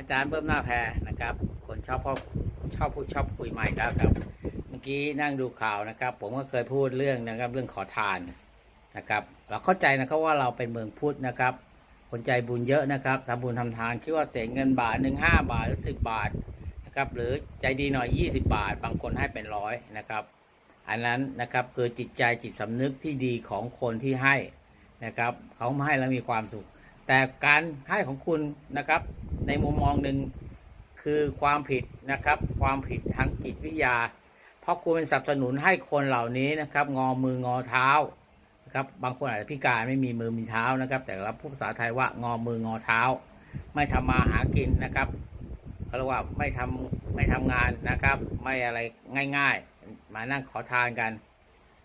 อาจารย์เบิ้มหน้าแพรนะครับ คนชอบพ่อชอบพูดชอบคุยใหม่แล้วครับ เมื่อกี้นั่งดูข่าวนะครับ ผมก็เคยพูดเรื่องนะครับ เรื่องขอทานนะครับ เราเข้าใจนะครับว่าเราเป็นเมืองพุทธนะครับ คนใจบุญเยอะนะครับทำบุญทำทานคิดว่าเสียเงินบาทหนึ่งห้าบาทหรือสิบบาทนะครับ หรือใจดีหน่อยยี่สิบาท บางคนให้เป็นร้อยนะครับ อันนั้นนะครับคือจิตใจจิตสำนึกที่ดีของคนที่ให้นะครับ เขาให้แล้วมีความสุข แต่การให้ของคุณนะครับ ในมุมมองหนึ่งคือความผิดนะครับ ความผิดทางจิตวิทยา เพราะคุณเป็นสนับสนุนให้คนเหล่านี้นะครับ งอมืองอเท้านะครับบางคนอาจจะพิการไม่มีมือมีเท้านะครับ แต่เราพูดภาษาไทยว่างอมืองอเท้า ไม่ทำมาหากินนะครับเขาเรียกว่าไม่ทำไม่ทำงานนะครับ ไม่อะไรง่าย ๆ มานั่งขอทานกัน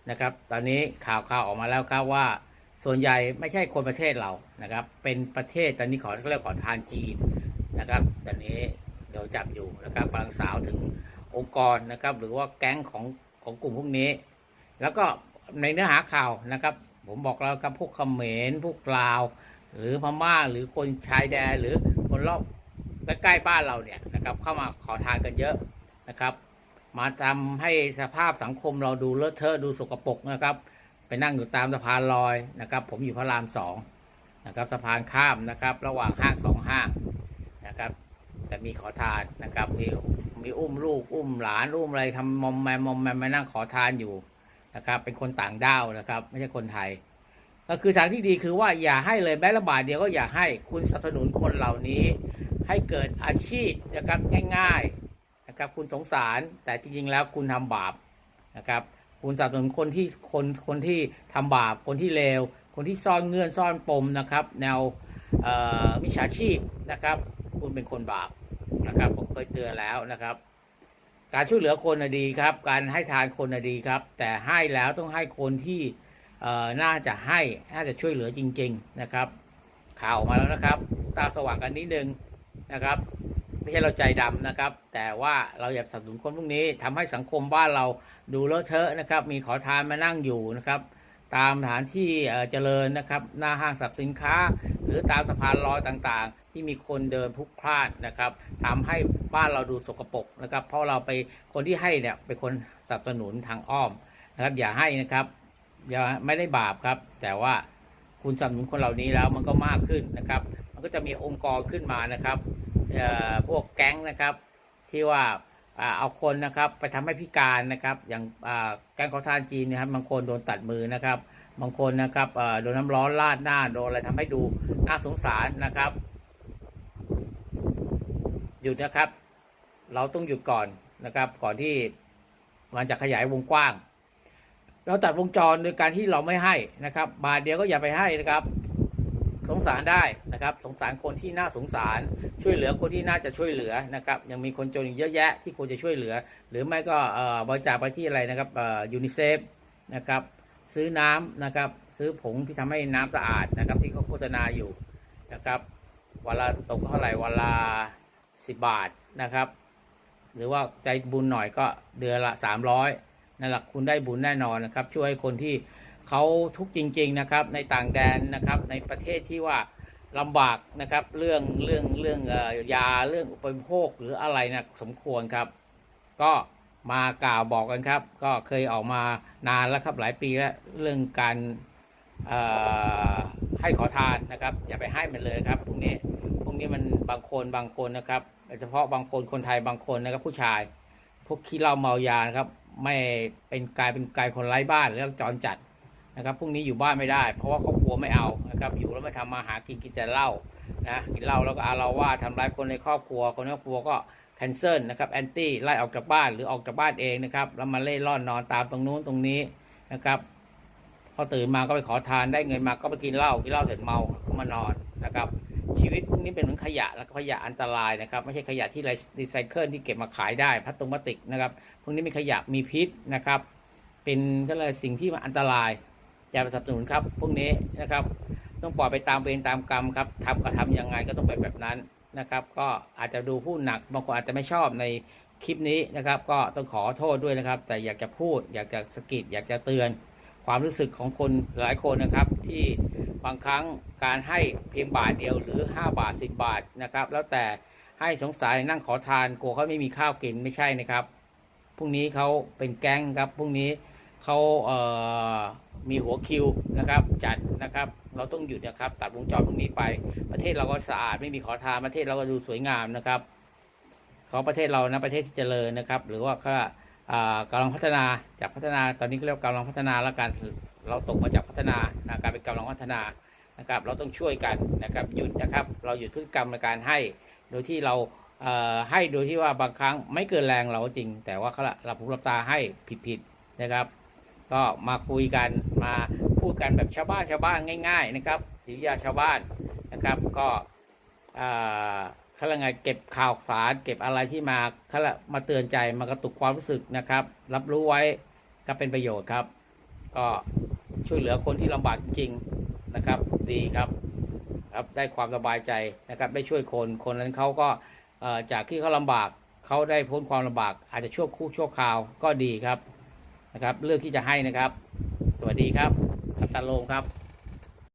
นะครับ ตอนนี้ข่าวข่าวออกมาแล้วครับว่าส่วนใหญ่ไม่ใช่คนประเทศเรานะครับ เป็นประเทศตอนนี้ขอเรียกขอทานจีน นะครับตอนนี้เดี๋ยวจับอยู่นะครับกำลังสาวถึงองค์กรนะครับ หรือว่าแก๊งของของกลุ่มพวกนี้ แล้วก็ในเนื้อหาข่าวนะครับ ผมบอกแล้วครับพวกเขมรพวกลาว หรือพม่าหรือคนชายแดนหรือคนรอบใกล้ๆบ้านเราเนี่ยนะครับเข้ามาขอทานกันเยอะนะครับ มาทำให้สภาพสังคมเราดูเลอะเทอะดูสกปรกนะครับ ไปนั่งอยู่ตามสะพานลอยนะครับ ผมอยู่พระรามสองนะครับสะพานข้ามนะครับ ระหว่างห้างสองห้าง นะครับ แต่มีขอทานนะครับมีมีอุ้มลูกอุ้มหลานอุ้มอะไรทำมอมแมมมอมแมมมานั่งขอทานอยู่นะครับ เป็นคนต่างด้าวนะครับ ไม่ใช่คนไทย ก็คือทางที่ดีคือว่าอย่าให้เลยแม้ละบาทเดียวก็อย่าให้คุณสนับสนุนคนเหล่านี้ ให้เกิดอาชีพนะครับง่าย ๆนะครับ คุณสงสารแต่จริงๆแล้วคุณทำบาปนะครับ คุณสนับสนุนคนที่คนคนที่ทำบาปคนที่เลวคนที่ซ่อนเงื่อนซ่อนปมนะครับ แนวมิจฉาชีพนะครับ คุณเป็นคนบาปนะครับ ผมเคยเตือนแล้วนะครับ การช่วยเหลือคนน่ะดีครับ การให้ทานคนน่ะดีครับ แต่ให้แล้วต้องให้คนที่เอ่อน่าจะให้น่าจะช่วยเหลือจริง ๆนะครับ ข่าวมาแล้วนะครับ ตาสว่างกันนิดนึงนะครับไม่ใช่เราใจดำนะครับ แต่ว่าเราอยากสนับสนุนคนพวกนี้ทำให้สังคมบ้านเราดูเลอะเทอะนะครับ มีขอทานมานั่งอยู่นะครับ ตามสถานที่เอ่อเจริญนะครับหน้าห้างสรรพสินค้า หรือตามสะพานลอยต่างๆ ที่มีคนเดินพลุกพล่านนะครับทำให้บ้านเราดูสกปรกนะครับ เพราะเราไปคนที่ให้เนี่ยเป็นคนสนับสนุนทางอ้อมนะครับ อย่าให้นะครับอย่าไม่ได้บาปครับ แต่ว่าคุณสนับสนุนคนเหล่านี้แล้วมันก็มากขึ้นนะครับ มันก็จะมีองค์กรขึ้นมานะครับพวกแก๊งนะครับที่ว่าเอาคนนะครับไปทำให้พิการนะครับ อย่างอ่าแก๊งขอทานจีนนะครับบางคนโดนตัดมือนะครับ บางคนนะครับโดนน้ำร้อนราดหน้าโดนอะไรทำให้ดูน่าสงสารนะครับ หยุดนะครับ เราต้องหยุดก่อนนะครับ ก่อนที่มันจะขยายวงกว้าง เราตัดวงจรโดยการที่เราไม่ให้นะครับ บาทเดียวก็อย่าไปให้นะครับ สงสารได้นะครับ สงสารคนที่น่าสงสาร ช่วยเหลือคนที่น่าจะช่วยเหลือนะครับ ยังมีคนจนอีกเยอะแยะที่ควรจะช่วยเหลือ หรือไม่ก็บริจาคไปที่อะไรนะครับยูนิเซฟนะครับ ซื้อน้ำนะครับ ซื้อผงที่ทำให้น้ำสะอาดนะครับ ที่เขาโฆษณาอยู่นะครับวันละตกเท่าไหร่วันละ สิบบาทนะครับ หรือว่าใจบุญหน่อยก็เดือนละสามร้อยนั่นแหละคุณได้บุญแน่นอนนะครับ ช่วยคนที่เขาทุกข์จริง ๆนะครับ ในต่างแดนนะครับ ในประเทศที่ว่าลำบากนะครับ เรื่องเรื่องเรื่องยาเรื่องอุปโภคหรืออะไรนะสมควรครับ ก็มากล่าวบอกกันครับ ก็เคยออกมานานแล้วครับหลายปีแล้วเรื่องการให้ขอทานนะครับ อย่าไปให้มันเลยครับพวกนี้ กนี้มันบางคนบางคนนะครับโดยเฉพาะบางคนคนไทยบางคนนะครับ ผู้ชาย พวกขี้เหล้าเมายานะครับ ไม่เป็นกายเป็นกายคนไร้บ้านหรือจรจัดนะครับพวกนี้อยู่บ้านไม่ได้ เพราะว่าครอบครัวไม่เอานะครับ อยู่แล้วไม่ทำมาหากินกินแต่เหล้านะกินเหล้าแล้วก็อาละว่าดทำร้ายคนในครอบครัว คนในครอบครัวก็แคนเซิลนะครับแอนตี้ไล่ออกจากบ้านหรือออกจากบ้านเองนะครับแล้วมาเล่ร่อนนอนตามตรงนู้นตรงนี้นะครับ พอตื่นมาก็ไปขอทานได้เงินมาก็ไปกินเหล้ากินเหล้าเสร็จเมาก็มานอนนะครับ ชีวิตพวกนี้เป็นเหมือนขยะแล้วก็ขยะอันตรายนะครับ ไม่ใช่ขยะที่รีไซเคิลที่เก็บมาขายได้พลาสติกพลาติกนะครับ พวกนี้เป็นขยะมีพิษนะครับ เป็นก็เลยสิ่งที่มันอันตรายอย่าไปสนับสนุนครับ พวกนี้นะครับ ต้องปล่อยไปตามเวรตามกรรมครับทำก็ทำยังไงก็ต้องเป็นแบบนั้นนะครับ ก็อาจจะดูผู้หนักบางคนอาจจะไม่ชอบในคลิปนี้นะครับ ก็ต้องขอโทษด้วยนะครับ แต่อยากจะพูด อยากจะสกิดอยากจะเตือน ความรู้สึกของคนหลายคนนะครับ ที่บางครั้งการให้เพียงบาทเดียวหรือ 5 บาท 10 บาทนะครับ แล้วแต่ให้สงสัยนั่งขอทานกลัวเขาไม่มีข้าวกินไม่ใช่นะครับพรุ่งนี้เขาเป็นแก๊งครับพรุ่งนี้เขาเอ่อมีหัวคิวนะครับ จัดนะครับ เราต้องหยุดนะครับ ตัดวงจรพวกนี้ไป ประเทศเราก็สะอาดไม่มีขอทานประเทศเราก็ดูสวยงามนะครับเขาประเทศเรานะประเทศที่เจริญนะครับ หรือว่า กากำลังพัฒนาจากพัฒนาตอนนี้ก็เรียกว่ากำลังพัฒนาแล้วกันเราตกมาจากพัฒนาการเป็นกำลังพัฒนานะครับ เราต้องช่วยกันนะครับหยุดนะครับ เราหยุดพฤติกรรมในการให้ โดยที่เราให้โดยที่ว่าบางครั้งไม่เกินแรงเราจริง แต่ว่าเขาละเราผู้รับตาให้ผิดๆนะครับ ก็มาคุยกันมาพูดกันแบบชาวบ้านชาวบ้านง่าย ๆ นะครับจิตวิทยาชาวบ้านนะครับก็ เขาเรียกไงเก็บข่าวสารเก็บอะไรที่มาเขาละมาเตือนใจมากระตุกความรู้สึกนะครับ รับรู้ไว้ก็เป็นประโยชน์ครับ ก็ช่วยเหลือคนที่ลำบากจริงนะครับ ดีครับ ครับได้ความสบายใจนะครับ ได้ช่วยคนคนนั้นเขาก็เอ่อจากที่เขาลำบากเขาได้พ้นความลำบาก อาจจะชั่วคู่ชั่วคราวก็ดีครับนะครับ เลือกที่จะให้นะครับ สวัสดีครับกัปตันโลมครับ